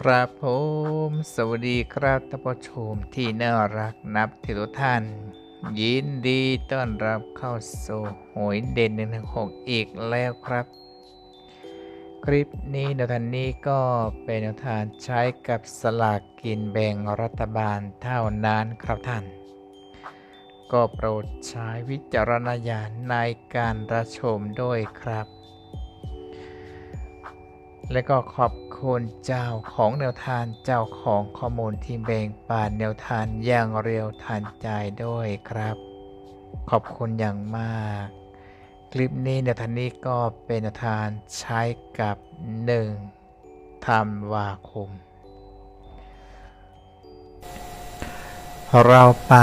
ครับผม สวัสดีครับท่านผู้ชมที่น่ารักนับถือทุกท่าน ยินดีต้อนรับเข้าสู่หวยเด่นหนึ่งหกอีกแล้วครับ คลิปนี้แนวทางนี้ก็เป็นแนวทางใช้กับสลากกินแบ่งรัฐบาลเท่านั้นครับท่าน ก็โปรดใช้วิจารณญาณในการรับชมด้วยครับ และก็ขอบคุณเจ้าของแนวทางเจ้าของข้อมูลที่แบ่งปันแนวทางอย่างเร็วทันใจด้วยครับ ขอบคุณอย่างมาก คลิปนี้แนวทางนี้ก็เป็นแนวทางใช้กับ1ธันวาคม เราไป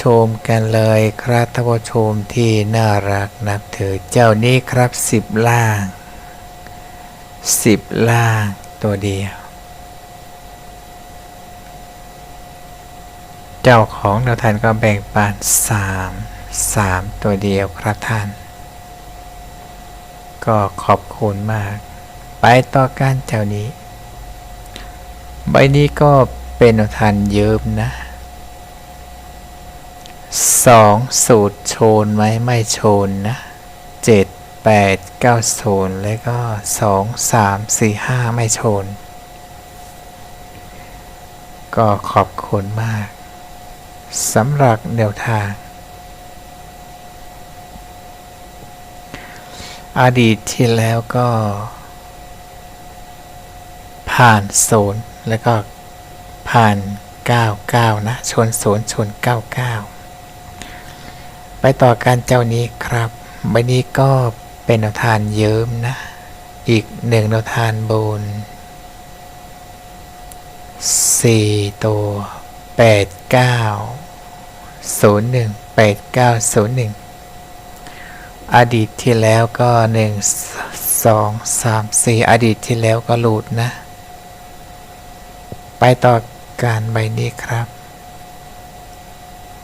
ชมกันเลยครับท่านผู้ชมที่น่ารักนับถือเจ้านี้ครับ 10 ล่าง 10ล่างตัวเดียว เจ้าของแนวทานก็แบ่งปัน3 3ตัวเดียวครับท่าน ก็ขอบคุณมาก ไปต่อการเจ้านี้ ใบนี้ก็เป็นแนวทานเยิมนะสองสูตรโชนไหมไม่โชนนะเจ็ด แปดเก้าศูนย์แล้วก็สองสามสี่ห้าไม่โชน ก็ขอบคุณมากสำหรับแนวทาง อดีตที่แล้วก็ ผ่านศูนย์แล้วก็ผ่าน 99 นะ ชนศูนย์ชน 99 ไปต่อการเจ้านี้ครับใบนี้ก็ เป็นแนวทานเยิ้มนะ อีกหนึ่งแนวทานบน4ตัว8 9 0 1 8 9 0 1อดีตที่แล้วก็1 2 3 4องสามสี่อดีตที่แล้วก็หลุดนะ ไปต่อการใบนี้ครับ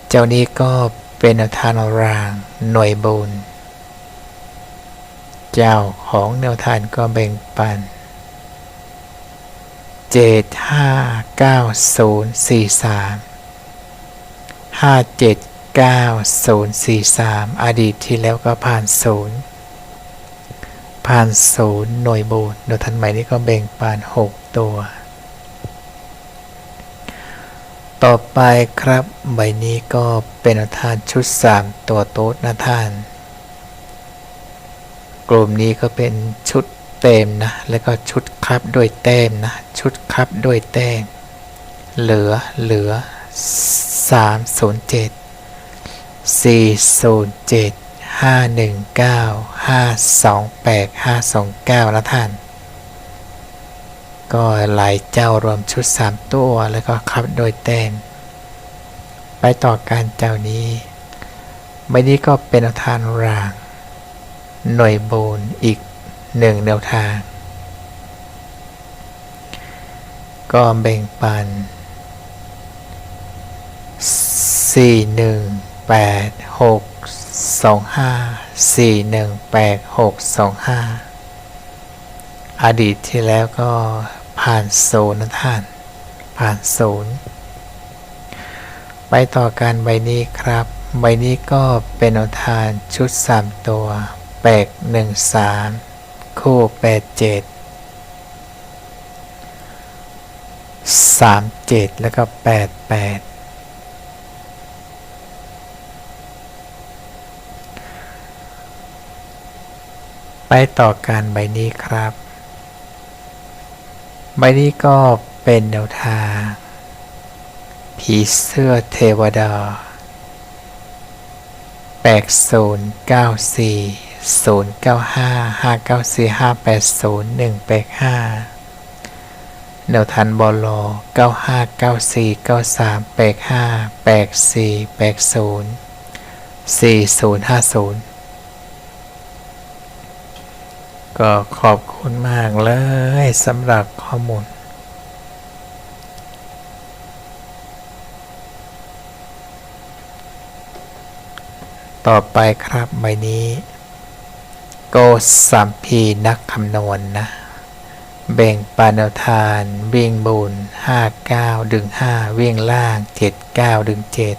เจ้านี้ก็เป็นแนวทางรางหน่วยบุญ เจ้าของแนวทานก็แบ่งปันเจ็ดห้าเก้าศูนย์สี่สามห้าเจ็ดเก้าศูนย์สี่สามอดีตที่แล้วก็ผ่านศูนย์ผ่านศูนย์หน่วยบุญแนวทานใหม่นี้ก็แบ่งปันหกตัว ต่อไปครับใบนี้ก็เป็นอาทานชุด 3 ตัวโต๊ดนะท่าน กลุ่มนี้ก็เป็นชุดเต็มนะ แล้วก็ชุดครับด้วยแต้มนะ ชุดครับด้วยแต้ม เหลือ เหลือ 307 407 519 528 529นะท่าน ก็หลายเจ้ารวมชุด 3 ตัว แล้วก็ครับโดยแต้มไปต่อการเจ้านี้ ใบนี้ก็เป็นแนวทางราง หน่วยโบนอีกหนึ่งแนวทาง ก็แบ่งปัน 4 1 8 6 2 5 4 1 8 6 2 5 อดีตที่แล้วก็ผ่านโซนย์นะท่าน ผ่านโซนย์ไปต่อการใบนี้ครับ ใบนี้ก็เป็นแนทางชุด 3 ตัว แปก1 3คู่8 7 3 7แล้วก็8 8ไปต่อการใบนี้ครับ ใบนี้ก็เป็นแนวทางผีเสื้อเทวดาแปดศูนย์เก้าสี่ศูนย์เก้าห้าห้าเก้าสี่ห้าแปดศูนย์หนึ่งแปดห้าแนวทันบอลเก้าห้าเก้าสี่เก้าสามแปดห้าแปดสี่แปดศูนย์สี่ศูนย์ห้าศูนย์ก็ขอบคุณมากเลยสำหรับข้อมูลต่อไปครับใบนี้ โกสัมพีนักคำนวณนนะ แบ่งปันแนวทาน วิ่งบุญห้าเก้าดึงห้าวิ่งล่างเจ็ดเก้าดึงเจ็ด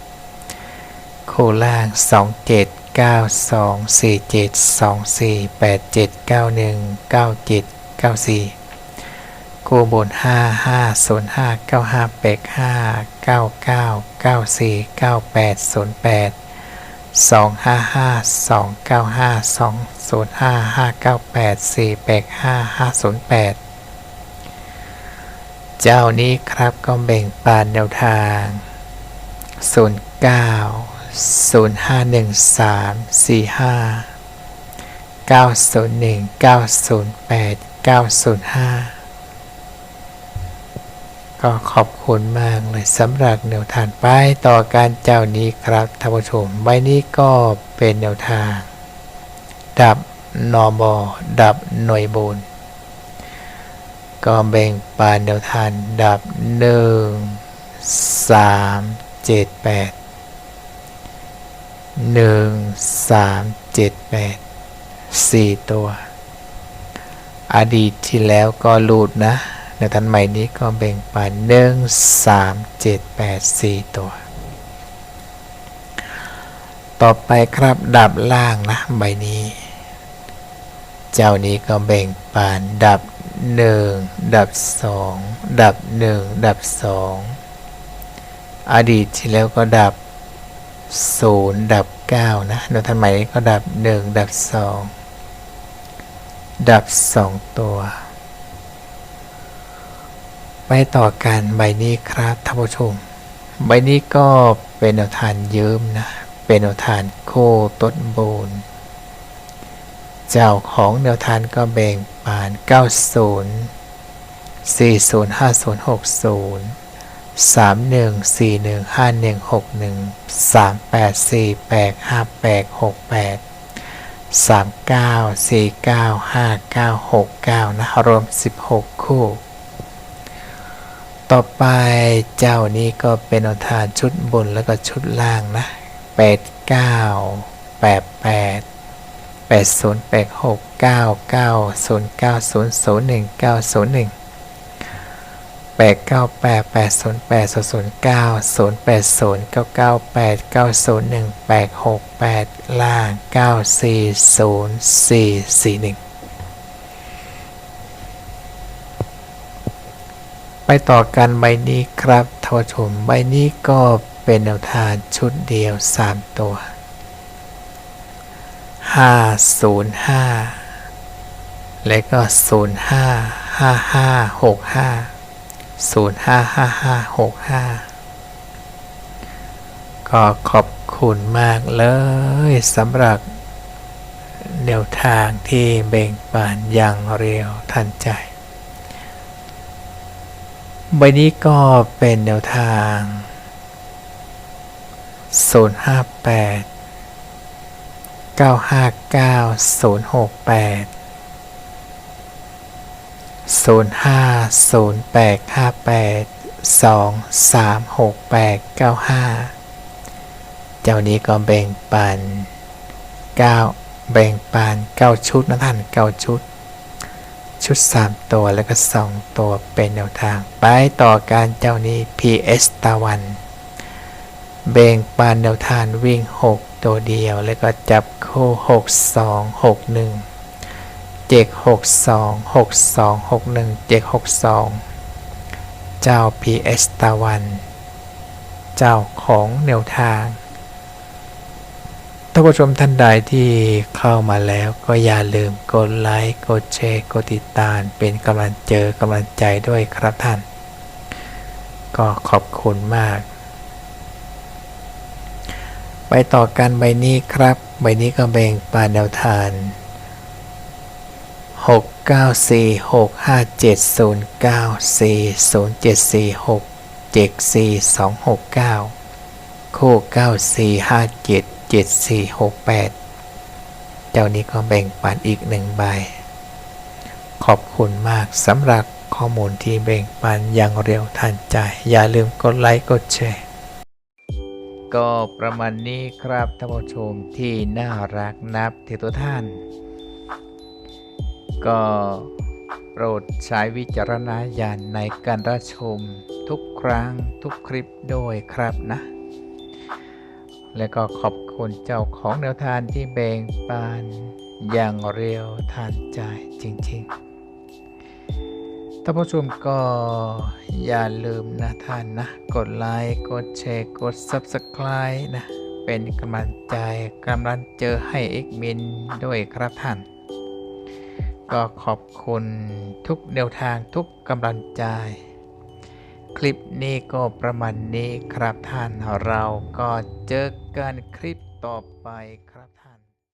คู่ล่างสองเจ็ดเก้าสองสี่เจ็ดสองสี่แปดเจ็ดเก้าหนึ่งเก้าเจ็ดเก้าสี่คู่บนห้าห้าศูนย์ห้าเก้าห้าแปดห้าเก้าเก้าเก้าสี่เก้าแปดศูนย์แปด สองห้าห้าสองเก้าห้าสองศูนย์ห้าห้าเก้าแปดสี่แปดห้าห้าศูนย์แปดเจ้านี้ครับก็แบ่งปันแนวทาง 09 0513 45 901 908 905 ก็ขอบคุณมากเลยสำหรับแนวทางไปต่อการเจ้านี้ครับท่านผู้ชมใบนี้ก็เป็นแนวทาง ดับนอมอดับหน่วยบนก็แบ่งปันแนวทางดับหนึ่งสามเจ็ดแปดหนึ่งสามเจ็ดแปดสี่ตัว อดีตที่แล้วก็หลุดนะ แนวทางใหม่นี้ก็แบ่งปันหนึ่งสามเจ็ดแปดสี่ตัว ต่อไปครับดับล่างนะใบนี้ เจ้านี้ก็แบ่งปันดับหนึ่งดับสองดับหนึ่งดับสองอดีตที่แล้วก็ดับศูนย์ดับเก้านะในทันใหม่นี้ก็ดับหนึ่งดับสองดับสองตัว ไปต่อกันใบนี้ครับท่านผู้ชม ใบนี้ก็เป็นแนวทานเยืมนะ เป็นแนวทานโคต้นโบน เจ้าของแนวทานก็แบ่งปาน 90 40 50 60 31 41 51 61 38 48 58 68 39 49 59 69 นะ รวม 16 คู่ ต่อไปเจ้านี้ก็เป็นแนวทานชุดบนแล้วก็ชุดล่างนะ 89 88 80 86 99 09 00 19 01 898 808 009 080 998 901 868 ล่าง 940 441 ไปต่อกันใบนี้ครับทวชมใบนี้ก็เป็นแนวทางชุดเดียว 3 ตัวห้าศูนย์ห้าและก็ศูนย์ห้าห้าห้าหกห้าศูนย์ห้าห้าห้าหกห้าก็ขอบคุณมากเลยสำหรับแนวทางที่เบ่งบานอย่างเร็วทันใจ ใบนี้ก็เป็นแนวทาง 058 959 068 050858 236895 เจ้านี้ก็แบ่งปัน 9 แบ่งปัน 9 ชุดนะท่าน 9 ชุด ชุด 3 ตัวแล้วก็ 2 ตัวเป็นแนวทาง ไปต่อการเจ้านี้ PS ตะวันแบ่งปันแนวทางวิ่ง 6 ตัวเดียว แล้วก็จับคู่ 6 2 6 1เจ็ก6 2 6 2 6 1เจ็ก6 2 เจ้า PS ตะวัน เจ้าของแนวทาง ท่านผู้ชมท่านใดที่เข้ามาแล้วก็อย่าลืมกดไลค์กดแชร์กดติดตามเป็นกำลังเจอกำลังใจด้วยครับท่าน ก็ขอบคุณมาก ไปต่อกันใบนี้ครับ ใบนี้ก็แบ่งปานแนวทาน6 9 4 6 5 7 0 9 4 0 7 4 6 7 4 2 6 9 คู่ 9 4 5 7 7 4 6 8 เจ้านี้ก็แบ่งปันอีกหนึ่งใบ ขอบคุณมากสำหรับข้อมูลที่แบ่งปันอย่างเร็วทันใจ อย่าลืมกดไลค์กดแชร์ ก็ประมาณนี้ครับท่านผู้ชมที่น่ารักนับถือตัวท่าน ก็โปรดใช้วิจารณญาณในการรับชมทุกครั้งทุกคลิปด้วยครับนะ และก็ขอบคุณเจ้าของแนวทานที่แบ่งปันอย่างเร็วทันใจจริงๆ ท่านผู้ชมก็อย่าลืมนะท่านนะ กดไลค์ กดแชร์ กด Subscribe นะ เป็นกำลังใจกำลังเจอให้เอ็กมินด้วยครับท่าน ก็ขอบคุณทุกแนวทางทุกกำลังใจ คลิปนี้ก็ประมาณนี้ครับท่านเราก็เจอกันคลิปต่อไปครับ